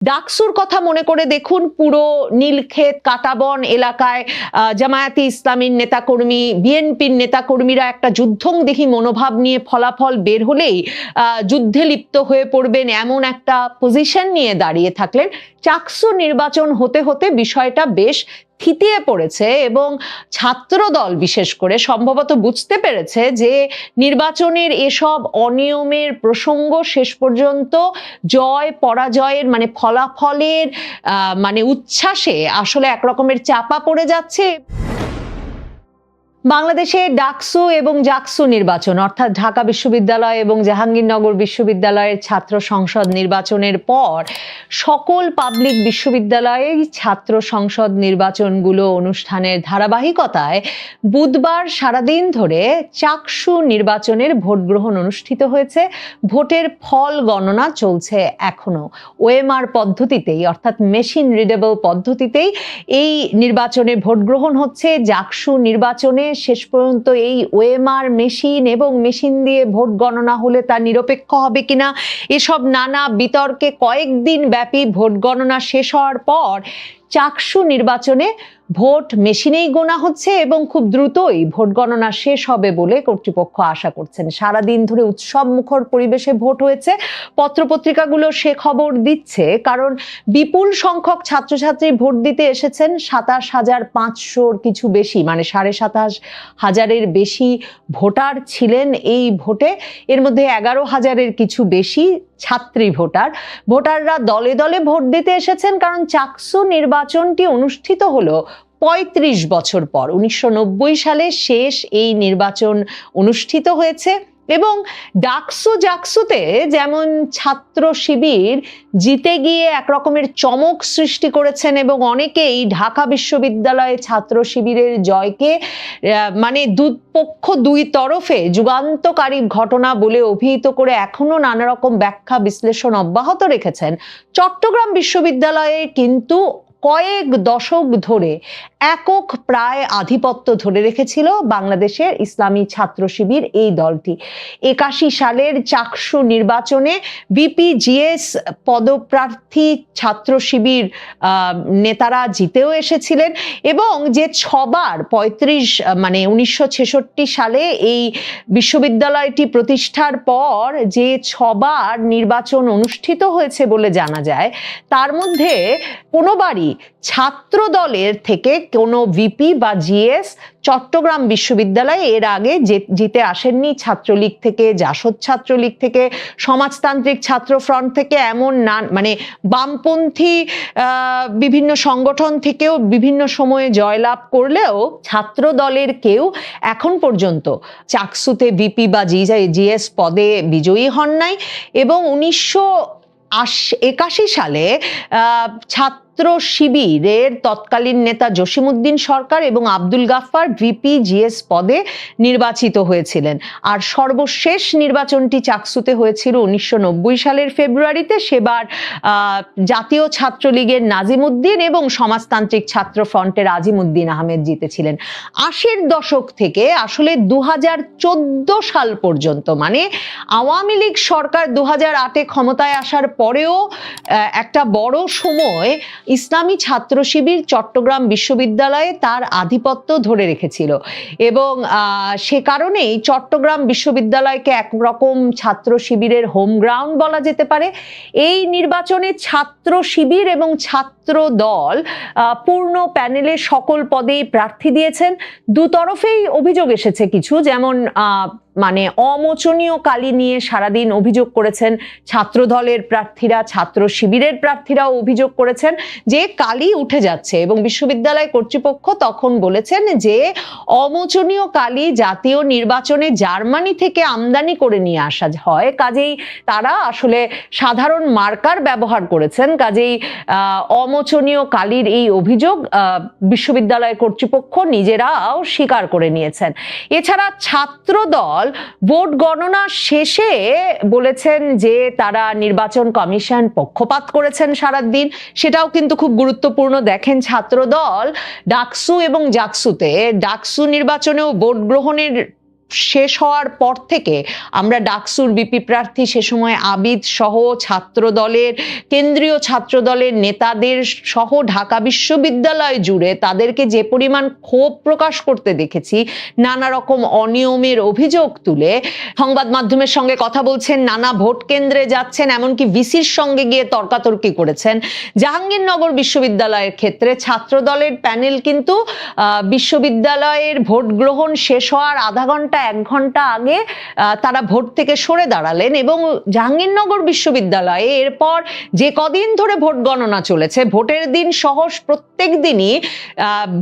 ডাকসুর কথা মনে করে দেখুন, পুরো নীলক্ষেত, কাটাবন এলাকায় জামায়াতে ইসলামীর নেতাকর্মী, বিএনপির নেতাকর্মীরা একটা যুদ্ধংদেহী মনোভাব নিয়ে ফলাফল বের হলেই যুদ্ধে লিপ্ত হয়ে পড়বেন এমন একটা পজিশন নিয়ে দাঁড়িয়ে থাকলেন। চাকসু নির্বাচন হতে হতে বিষয়টা বেশ থিতিয়ে পড়েছে এবং ছাত্র দল বিশেষ করে সম্ভবত বুঝতে পেরেছে যে নির্বাচনের এসব অনিয়মের প্রসঙ্গ শেষ পর্যন্ত জয়, পরাজয়ের মানে ফলাফলের মানে উচ্ছ্বাসে আসলে একরকমের চাপা পড়ে যাচ্ছে। বাংলাদেশে ডাকসু এবং জাকসু নির্বাচন, অর্থাৎ ঢাকা বিশ্ববিদ্যালয় এবং জাহাঙ্গীরনগর বিশ্ববিদ্যালয়ের ছাত্র সংসদ নির্বাচনের পর সকল পাবলিক বিশ্ববিদ্যালয়ে ছাত্র সংসদ নির্বাচনগুলো অনুষ্ঠানের ধারাবাহিকতায় বুধবার সারাদিন ধরে চাকসু নির্বাচনের ভোট গ্রহণ অনুষ্ঠিত হয়েছে। ভোটের ফল গণনা চলছে এখনও। ওএমআর পদ্ধতিতেই, অর্থাৎ মেশিন রিডেবল পদ্ধতিতেই এই নির্বাচনে ভোট গ্রহণ হচ্ছে। জাকসু নির্বাচনে শেষ পর্যন্ত এই ওএমআর মেশিন এবং মেশিন দিয়ে ভোট গণনা হলে তা নিরপেক্ষ হবে কিনা? এসব নানা বিতর্কে কয়েকদিন ব্যাপী ভোট গণনা শেষ হওয়ার পর চাকসু নির্বাচনে ভোট মেশিনেই গোনা হচ্ছে এবং খুব দ্রুতই ভোট গণনা শেষ হবে বলে কর্তৃপক্ষ আশা করছেন। সারাদিন ধরে উৎসব মুখর পরিবেশে ভোট হয়েছে। পত্রপত্রিকাগুলো সে খবর দিচ্ছে, কারণ বিপুল সংখ্যক ছাত্রছাত্রী ভোট দিতে এসেছেন। সাতাশ হাজার পাঁচশোর কিছু বেশি মানে সাড়ে সাতাশ হাজারের বেশি ভোটার ছিলেন এই ভোটে। এর মধ্যে এগারো হাজারের কিছু বেশি ছাত্রী ভোটার। ভোটাররা দলে দলে ভোট দিতে এসেছেন, কারণ চাকসু নির্বাচনটি অনুষ্ঠিত হলো পঁয়ত্রিশ বছর পর। উনিশশো নব্বই সালে শেষ এই নির্বাচন অনুষ্ঠিত হয়েছে এবং ডাকসু জাকসুতে যেমন ছাত্র শিবির জিতে গিয়ে এক রকমের চমক সৃষ্টি করেছেন এবং অনেকেই ঢাকা বিশ্ববিদ্যালয়ে ছাত্র শিবিরের জয়কে মানে দুপক্ষ দুই তরফে যুগান্তকারী ঘটনা বলে অভিহিত করে এখনও নানা রকম ব্যাখ্যা বিশ্লেষণ অব্যাহত রেখেছেন। চট্টগ্রাম বিশ্ববিদ্যালয়ে কিন্তু কয়েক দশক ধরে একক প্রায় আধিপত্য ধরে রেখেছিল বাংলাদেশের ইসলামী ছাত্র শিবির এই দলটি। একাশি সালের চাকসু নির্বাচনে বিপিজিএস পদপ্রার্থী ছাত্র শিবির নেতারা জিতেও এসেছিলেন এবং যে ছবার পঁয়ত্রিশ মানে উনিশশো ছেষট্টি সালে এই বিশ্ববিদ্যালয়টি প্রতিষ্ঠার পর যে ছবার নির্বাচন অনুষ্ঠিত হয়েছে বলে জানা যায়, তার মধ্যে কোনোবারই ছাত্র দলের থেকে কোনো ভিপি বা জিএস চট্টগ্রাম বিশ্ববিদ্যালয়ে এর আগে জিতে আসেননি ছাত্রলীগ থেকে জাসদ ছাত্রলীগ থেকে সমাজতান্ত্রিক ছাত্র ফ্রন্ট থেকে এমন না মানে বামপন্থী বিভিন্ন সংগঠন থেকেও বিভিন্ন সময়ে জয়লাভ করলেও ছাত্র দলের কেউ এখন পর্যন্ত চাকসুতে ভিপি বা জি জিএস পদে বিজয়ী হন নাই এবং উনিশশো আশ- একাশি সালে আহ, ছাত্র শিবিরের তৎকালীন নেতা জসিমউদ্দিন সরকার এবং আব্দুল গাফফার ভিপি জিএস পদে নির্বাচিত হয়েছিলেন। আর সর্বশেষ নির্বাচনটি চাকসুতে হয়েছিল উনিশশো নব্বই সালের ফেব্রুয়ারিতে। সেবার জাতীয় ছাত্রলীগের নাজিমুদ্দিন এবং সমাজতান্ত্রিক ছাত্র ফ্রন্টের আজিমুদ্দিন আহমেদ জিতেছিলেন। আশির দশক থেকে আসলে দু হাজার চোদ্দ সাল পর্যন্ত মানে আওয়ামী লীগ সরকার দু হাজার আটে ক্ষমতায় আসার পরেও একটা বড় সময় ইসলামী ছাত্র শিবির চট্টগ্রাম বিশ্ববিদ্যালয়ে তার আধিপত্য ধরে রেখেছিল। এবং সে কারণেই চট্টগ্রাম বিশ্ববিদ্যালয়কে একরকম ছাত্র শিবিরের হোম গ্রাউন্ড বলা যেতে পারে। এই নির্বাচনে ছাত্র শিবির এবং ছাত্র দল পূর্ণ প্যানেলে সকল পদেই প্রার্থী দিয়েছেন। দু তরফেই অভিযোগ এসেছে কিছু যেমন মানে অমোচনীয় কালি নিয়ে সারাদিন অভিযোগ করেছেন ছাত্র দলের প্রার্থীরা ছাত্র শিবিরের প্রার্থীরাও অভিযোগ করেছেন যে কালি উঠে যাচ্ছে এবং বিশ্ববিদ্যালয় কর্তৃপক্ষ তখন বলেছেন যে অমোচনীয় কালি জাতীয় নির্বাচনে জার্মানি থেকে আমদানি করে নিয়ে আসা হয়। কাজেই তারা আসলে সাধারণ মার্কার ব্যবহার করেছেন। কাজেই আহ, অমোচনীয় কালির এই অভিযোগ বিশ্ববিদ্যালয় কর্তৃপক্ষ নিজেরাও স্বীকার করে নিয়েছেন। এছাড়া ছাত্র দল ভোট গণনা শেষে বলেছেন যে তারা নির্বাচন কমিশন পক্ষপাত করেছেন সারাদিন। সেটাও কিন্তু খুব গুরুত্বপূর্ণ। দেখেন ছাত্র দল ডাকসু এবং জাকসুতে, ডাকসু নির্বাচনেও ভোট গ্রহণের শেষ হওয়ার পর থেকে আমরা ডাকসুর বিপি প্রার্থী সে সময় আবিদ সহ ছাত্র দলের কেন্দ্রীয় ছাত্র দলের নেতাদের সহ ঢাকা বিশ্ববিদ্যালয় জুড়ে তাদেরকে যে পরিমাণ ক্ষোভ প্রকাশ করতে দেখেছি, নানা রকম অনিয়মের অভিযোগ তুলে সংবাদ মাধ্যমের সঙ্গে কথা বলছেন, নানা ভোট কেন্দ্রে যাচ্ছেন, এমনকি ভিসির সঙ্গে গিয়ে তর্কাতর্কি করেছেন। জাহাঙ্গীরনগর বিশ্ববিদ্যালয়ের ক্ষেত্রে ছাত্র দলের প্যানেল কিন্তু বিশ্ববিদ্যালয়ের ভোট গ্রহণ শেষ হওয়ার আধা ঘণ্টা এক ঘণ্টা আগে তারা ভোট থেকে সরে দাঁড়ালেন এবং জাহাঙ্গীরনগর বিশ্ববিদ্যালয়ে এরপর যে কদিন ধরে ভোট গণনা চলেছে, ভোটের দিন সহ প্রত্যেক দিনই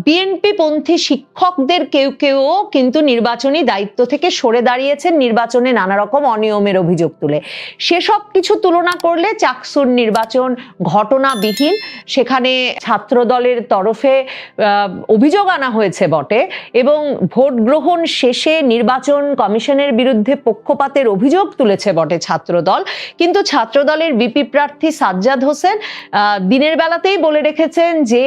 বিএনপি পন্থী শিক্ষকদের কেউ কেউ কিন্তু নির্বাচনী দায়িত্ব থেকে সরে দাঁড়িয়েছেন নির্বাচনে নানা রকম অনিয়মের অভিযোগ তুলে। সেসব কিছু তুলনা করলে চাকসুর নির্বাচন ঘটনাবিহীন। সেখানে ছাত্র দলের তরফে অভিযোগ আনা হয়েছে বটে এবং ভোট গ্রহণ শেষে নির্বাচন কমিশনের বিরুদ্ধে পক্ষপাতের অভিযোগ তুলেছে বটে ছাত্রদল। কিন্তু ছাত্রদলের বিপি প্রার্থী সাজ্জাদ হোসেন দিনের বেলাতেই বলে রেখেছেন যে,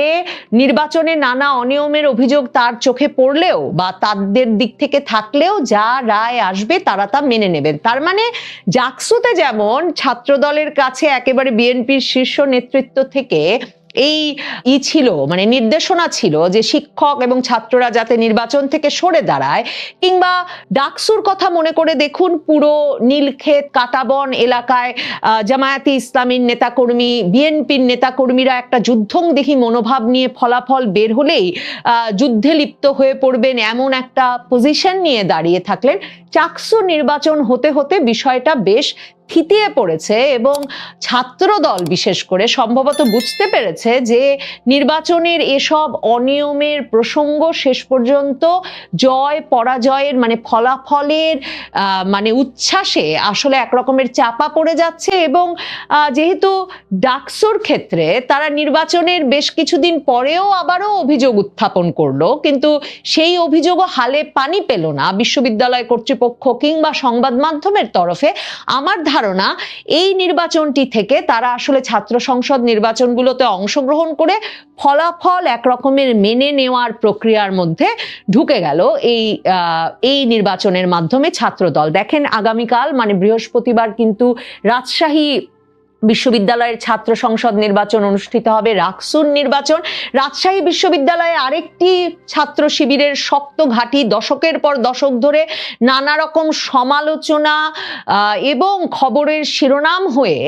নির্বাচনে নানা অনিয়মের অভিযোগ তার চোখে পড়লেও বা তাদের দিক থেকে থাকলেও যা রায় আসবে তারা তা মেনে নেবেন। তার মানে জাকসুতে যেমন ছাত্রদলের কাছে একেবারে বিএনপির শীর্ষ নেতৃত্ব থেকে এই ই ছিল মানে নির্দেশনা ছিল যে শিক্ষক এবং ছাত্ররা যাতে নির্বাচন থেকে সরে দাঁড়ায়, কিংবা ডাকসুর কথা মনে করে দেখুন পুরো নীলক্ষেত, কাটাবন এলাকায় জামায়াতি ইসলামীর নেতাকর্মী, বিএনপির নেতাকর্মীরা একটা যুদ্ধংদেহী মনোভাব নিয়ে ফলাফল বের হলেই যুদ্ধে লিপ্ত হয়ে পড়বেন এমন একটা পজিশন নিয়ে দাঁড়িয়ে থাকলেন চাকসু নির্বাচন হতে হতে বিষয়টা বেশ থিতিয়ে পড়েছে এবং ছাত্র দল বিশেষ করে সম্ভবত বুঝতে পেরেছে যে নির্বাচনের এসব অনিয়মের প্রসঙ্গ শেষ পর্যন্ত জয়, পরাজয়ের মানে ফলাফলের মানে উচ্ছ্বাসে আসলে একরকমের চাপা পড়ে যাচ্ছে এবং যেহেতু ডাকসুর ক্ষেত্রে তারা নির্বাচনের বেশ কিছুদিন পরেও আবারও অভিযোগ উত্থাপন করল, কিন্তু সেই অভিযোগও হালে পানি পেল না। বিশ্ববিদ্যালয় কর্তৃপক্ষ কিংবা সংবাদ মাধ্যমের তরফে আমার ধারণা এই নির্বাচনটি থেকে তারা আসলে ছাত্র সংসদ নির্বাচনগুলোতে অংশগ্রহণ করে ফলাফল একরকমের মেনে নেওয়ার প্রক্রিয়ার মধ্যে ঢুকে গেল। এই এই নির্বাচনের মাধ্যমে ছাত্র দল দেখেন আগামীকাল মানে বৃহস্পতিবার কিন্তু রাজশাহী বিশ্ববিদ্যালয়ের ছাত্র সংসদ নির্বাচন অনুষ্ঠিত হবে, রাকসুর নির্বাচন। রাজশাহী বিশ্ববিদ্যালয়ে আরেকটি ছাত্র শিবিরের শক্ত ঘাঁটি, দশকের পর দশক ধরে নানা রকম সমালোচনা এবং খবরের শিরোনাম হয়ে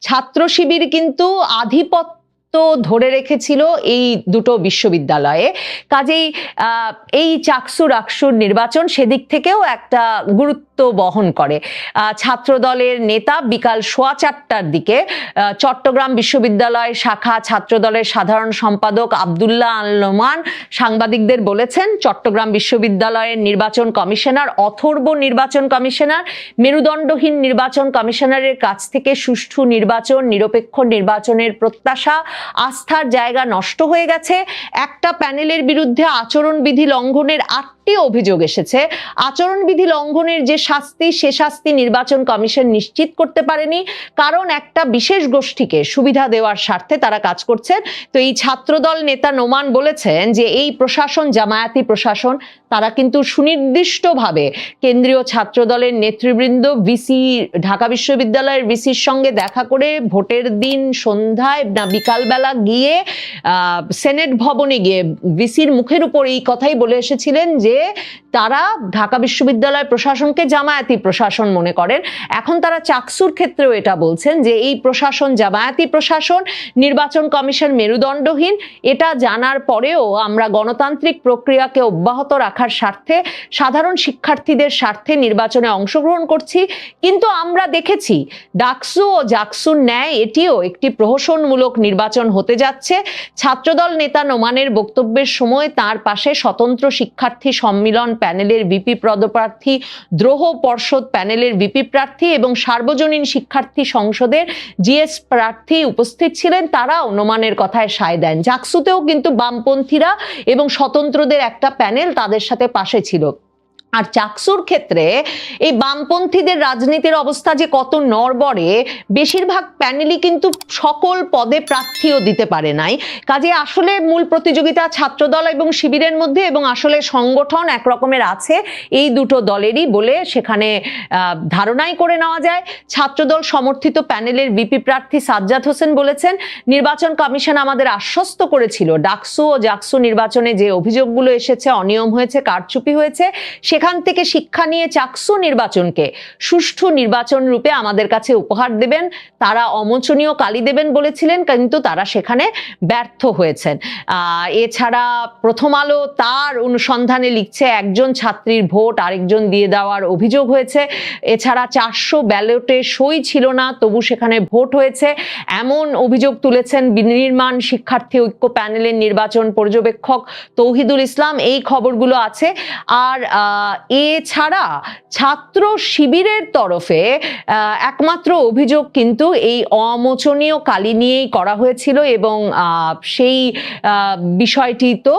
ছাত্র শিবির কিন্তু আধিপত্য ধরে রেখেছিল এই দুটো বিশ্ববিদ্যালয়ে। কাজেই এই চাকসু রাকসুর নির্বাচন সেদিক থেকেও একটা গুরুত্ব বহন করে। আহ, ছাত্র দলের নেতা বিকাল সোয়া চারটার দিকে চট্টগ্রাম বিশ্ববিদ্যালয় শাখা ছাত্র দলের সাধারণ সম্পাদক আবদুল্লাহ আল্লমান সাংবাদিকদের বলেছেন চট্টগ্রাম বিশ্ববিদ্যালয়ের নির্বাচন কমিশনার অথর্ব নির্বাচন কমিশনার মেরুদণ্ডহীন নির্বাচন কমিশনারের কাছ থেকে সুষ্ঠু নির্বাচন নিরপেক্ষ নির্বাচনের প্রত্যাশা আস্থার জায়গা নষ্ট হয়ে গেছে। একটা প্যানেলের বিরুদ্ধে আচরণবিধি লঙ্ঘনের আটটি অভিযোগ এসেছে। আচরণবিধি লঙ্ঘনের যে শাস্তি, সে শাস্তি নির্বাচন কমিশন নিশ্চিত করতে পারেনি। কারণ একটা বিশেষ গোষ্ঠীকে সুবিধা দেওয়ার স্বার্থে তারা কাজ করছেন। তো এই ছাত্রদল নেতা নোমান বলেছেন যে এই প্রশাসন, জামায়াতি প্রশাসন, তারা কিন্তু সুনির্দিষ্টভাবে কেন্দ্রীয় ছাত্রদলের নেতৃবৃন্দ, ভিসি, ঢাকা বিশ্ববিদ্যালয়ের ভিসির সঙ্গে দেখা করে ভোটের দিন সন্ধ্যায় না বিকালবেলা গিয়ে সেনেট ভবনে গিয়ে ভিসির মুখের উপর এই কথাই বলে এসেছিলেন যে তারা ঢাকা বিশ্ববিদ্যালয় প্রশাসনকে জামায়াতি প্রশাসন মনে করেন। এখন তারা চাকসুর ক্ষেত্রেও এটা বলছেন যে এই প্রশাসন জামায়াতি প্রশাসন, নির্বাচন কমিশন মেরুদণ্ডহীন। এটা জানার পরেও আমরা গণতান্ত্রিক প্রক্রিয়াকে অব্যাহত রাখার স্বার্থে, সাধারণ শিক্ষার্থীদের স্বার্থে নির্বাচনে অংশগ্রহণ করছি। কিন্তু আমরা দেখেছি ডাকসু ও জাকসুর ন্যায় এটিও একটি প্রহসনমূলক নির্বাচন হতে যাচ্ছে। ছাত্রদল নেতা নোমানের বক্তব্যের সময় তার পাশে স্বতন্ত্র শিক্ষার্থী সম্মিলন প্যানেলের ভিপি পদপ্রার্থী, দ্রোহ পর্ষদ প্যানেলের ভিপি প্রার্থী এবং সার্বজনীন শিক্ষার্থী সংসদের জিএস প্রার্থী উপস্থিত ছিলেন। তারা অনুমানের কথায় সায় দেন। জাকসুতেও কিন্তু বামপন্থীরা এবং স্বতন্ত্রদের একটা প্যানেল তাদের সাথে পাশে ছিল। আর চাকসুর ক্ষেত্রে এই বামপন্থীদের রাজনীতির অবস্থা যে কত নড়বড়ে, বেশিরভাগ প্যানেলই কিন্তু সকল পদে প্রার্থীও দিতে পারে নাই। কাজে আসলে মূল প্রতিযোগিতা ছাত্রদল এবং শিবিরের মধ্যে এবং আসলে সংগঠন এক রকমের আছে, এই দুটো দলেরই বলে সেখানে ধারণাই করে নেওয়া যায়। ছাত্রদল সমর্থিত প্যানেলের বিপি প্রার্থী সাজ্জাদ হোসেন বলেছেন, নির্বাচন কমিশন আমাদের আশ্বস্ত করেছিল। ডাকসু ও জাকসু নির্বাচনে যে অভিযোগগুলো এসেছে, অনিয়ম হয়েছে, কারচুপি হয়েছে সেখান থেকে শিক্ষা নিয়ে চাকসু নির্বাচনকে সুষ্ঠু নির্বাচন রূপে আমাদের কাছে উপহার দেবেন। তারা অমোচনীয় কালি দেবেন বলেছিলেন, কিন্তু তারা সেখানে ব্যর্থ হয়েছেন। এছাড়া প্রথম আলো তার অনুসন্ধানে লিখছে, একজন ছাত্রীর ভোট আরেকজন দিয়ে দেওয়ার অভিযোগ হয়েছে। এছাড়া চারশো ব্যালটে সই ছিল না, তবু সেখানে ভোট হয়েছে। এমন অভিযোগ তুলেছেন বিনির্মাণ শিক্ষার্থী ঐক্য প্যানেলের নির্বাচন পর্যবেক্ষক তৌহিদুল ইসলাম। এই খবরগুলো আছে। আর এছাড়া ছাত্র শিবিরের তরফে একমাত্র অভিযোগ কিন্তু এই অমোচনীয় কালি নিয়েই করা হয়েছিল এবং সেই বিষয়টি তো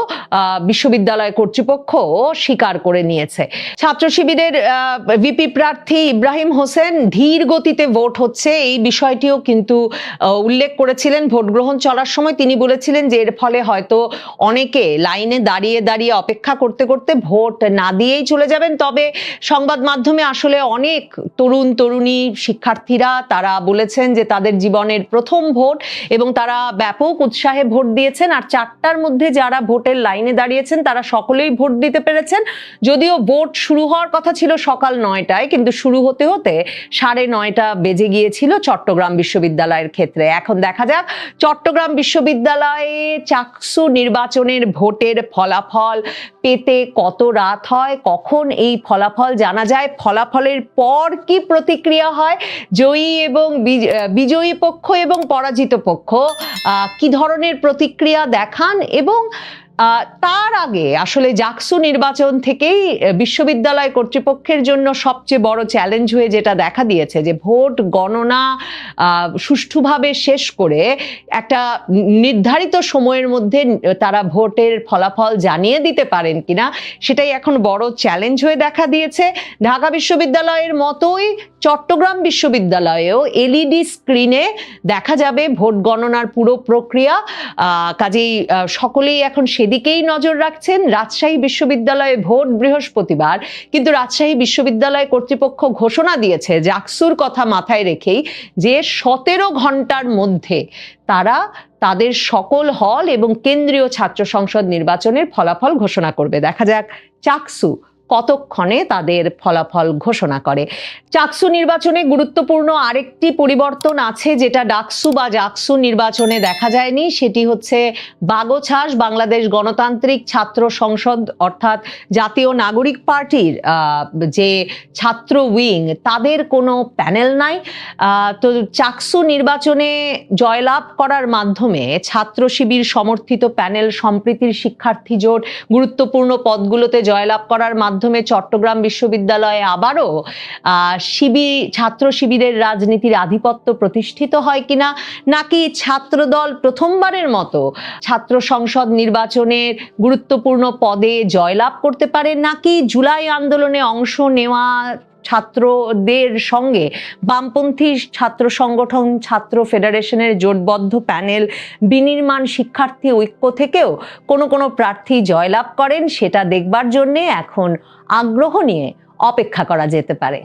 বিশ্ববিদ্যালয় কর্তৃপক্ষ স্বীকার করে নিয়েছে। ছাত্র শিবিরের ভিপি প্রার্থী ইব্রাহিম হোসেন ধীর গতিতে ভোট হচ্ছে, এই বিষয়টিও কিন্তু উল্লেখ করেছিলেন। ভোট গ্রহণ চলার সময় তিনি বলেছিলেন যে এর ফলে হয়তো অনেকে লাইনে দাঁড়িয়ে দাঁড়িয়ে অপেক্ষা করতে করতে ভোট না দিয়েই চলে যাবেন। তবে সংবাদ মাধ্যমে আসলে অনেক তরুণ, তরুণী শিক্ষার্থীরা তারা বলেছেন যে তাদের জীবনের প্রথম ভোট এবং তারা ব্যাপক উৎসাহে ভোট দিয়েছেন। আর চারটার মধ্যে যারা ভোটের লাইনে দাঁড়িয়েছেন, তারা সকলেই ভোট দিতে পেরেছেন। যদিও ভোট শুরু হওয়ার কথা ছিল সকাল নয়টায়, কিন্তু শুরু হতে হতে সাড়ে নয়টা বেজে গিয়েছিল চট্টগ্রাম বিশ্ববিদ্যালয়ের ক্ষেত্রে। এখন দেখা যাক, চট্টগ্রাম বিশ্ববিদ্যালয়ে চাকসু নির্বাচনের ভোটের ফলাফল পেতে কত রাত হয়, কখন এই ফলাফল জানা যায়? ফলাফলের পর কি প্রতিক্রিয়া হয়? জয়ী এবং বিজ- বিজয়ী পক্ষ এবং পরাজিত পক্ষ কি ধরনের প্রতিক্রিয়া দেখান এবং তার আগে আসলে জাকসু নির্বাচন থেকেই বিশ্ববিদ্যালয় কর্তৃপক্ষের জন্য সবচেয়ে বড় চ্যালেঞ্জ হয়ে যেটা দেখা দিয়েছে যে ভোট গণনা সুষ্ঠুভাবে শেষ করে একটা নির্ধারিত সময়ের মধ্যে তারা ভোটের ফলাফল জানিয়ে দিতে পারেন কিনা, সেটাই এখন বড় চ্যালেঞ্জ হয়ে দেখা দিয়েছে। ঢাকা বিশ্ববিদ্যালয়ের মতোই চট্টগ্রাম বিশ্ববিদ্যালয়েও এলইডি স্ক্রিনে দেখা যাবে ভোট গণনার পুরো প্রক্রিয়া। কাজেই সকলেই এখন সেদিকেই নজর রাখছেন রাজশাহী বিশ্ববিদ্যালয়ে ভোট বৃহস্পতিবার। কিন্তু রাজশাহী বিশ্ববিদ্যালয় কর্তৃপক্ষ ঘোষণা দিয়েছে জাকসুর কথা মাথায় রেখেই যে সতেরো ঘণ্টার মধ্যে তারা তাদের সকল হল এবং কেন্দ্রীয় ছাত্র সংসদ নির্বাচনের ফলাফল ঘোষণা করবে। দেখা যাক চাকসু কতক্ষণে তাদের ফলাফল ঘোষণা করে? চাকসু নির্বাচনে গুরুত্বপূর্ণ আরেকটি পরিবর্তন আছে, যেটা ডাকসু বা জাকসু নির্বাচনে দেখা যায়নি। সেটি হচ্ছে বাগোছাস, বাংলাদেশ গণতান্ত্রিক ছাত্র সংসদ, অর্থাৎ জাতীয় নাগরিক পার্টির যে ছাত্র উইং, তাদের কোনো প্যানেল নাই। তো চাকসু নির্বাচনে জয়লাভ করার মাধ্যমে ছাত্র শিবির সমর্থিত প্যানেল, সম্প্রীতির শিক্ষার্থী জোট, গুরুত্বপূর্ণ পদগুলোতে জয়লাভ করার মাধ্যমে চট্টগ্রাম বিশ্ববিদ্যালয়ে আবারও শিবির ছাত্র শিবিরের রাজনীতির আধিপত্য প্রতিষ্ঠিত হয় কিনা, নাকি ছাত্রদল প্রথমবারের মতো ছাত্র সংসদ নির্বাচনের গুরুত্বপূর্ণ পদে জয়লাভ করতে পারে, নাকি জুলাই আন্দোলনে অংশ নেওয়া ছাত্রদের সঙ্গে বামপন্থী ছাত্র সংগঠন, ছাত্র ফেডারেশনের জোটবদ্ধ প্যানেল, বিনির্মাণ শিক্ষার্থী ঐক্য থেকেও কোনো কোনো প্রার্থী জয়লাভ করেন, সেটা দেখবার জন্যে এখন আগ্রহ নিয়ে অপেক্ষা করা যেতে পারে।